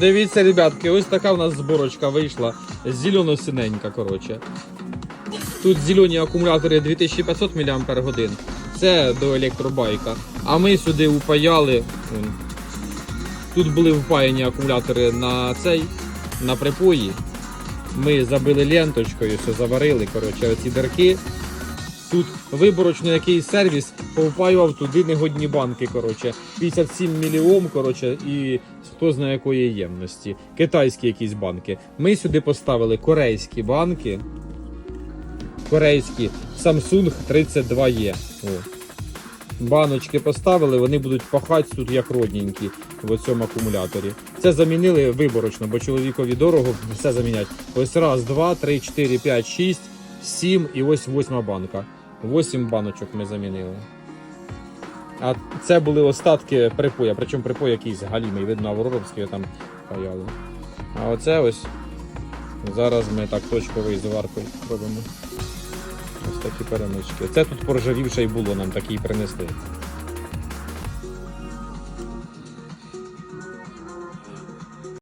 Дивіться, ребятки, ось така в нас зборочка вийшла. Зелено-синенька, коротше. Тут зелені акумулятори 2500 мАч. Це до електробайка. А ми сюди упаяли. Тут були впаяні акумулятори на цей, на припої. Ми забили ленточкою, все заварили. Коротше, оці дирки. Тут виборочно якийсь сервіс повпаював туди негодні банки. Коротше, 57 мільйом, коротше, і хто знає якої ємності. Китайські якісь банки. Ми сюди поставили корейські банки. Корейські Samsung 32E. О. Баночки поставили, вони будуть пахати тут як родненькі в цьому акумуляторі. Це замінили виборочно, бо чоловікові дорого все замінять. Ось раз, два, три, чотири, п'ять, шість, сім і ось восьма банка. Восім баночок ми замінили. А це були остатки припоя, причому припой якийсь галімий, видно, Авроровський там паяли. А оце ось зараз ми так точковий зваркою робимо. Ось такі перемички. Це тут поржавівше й було, нам такі принесли.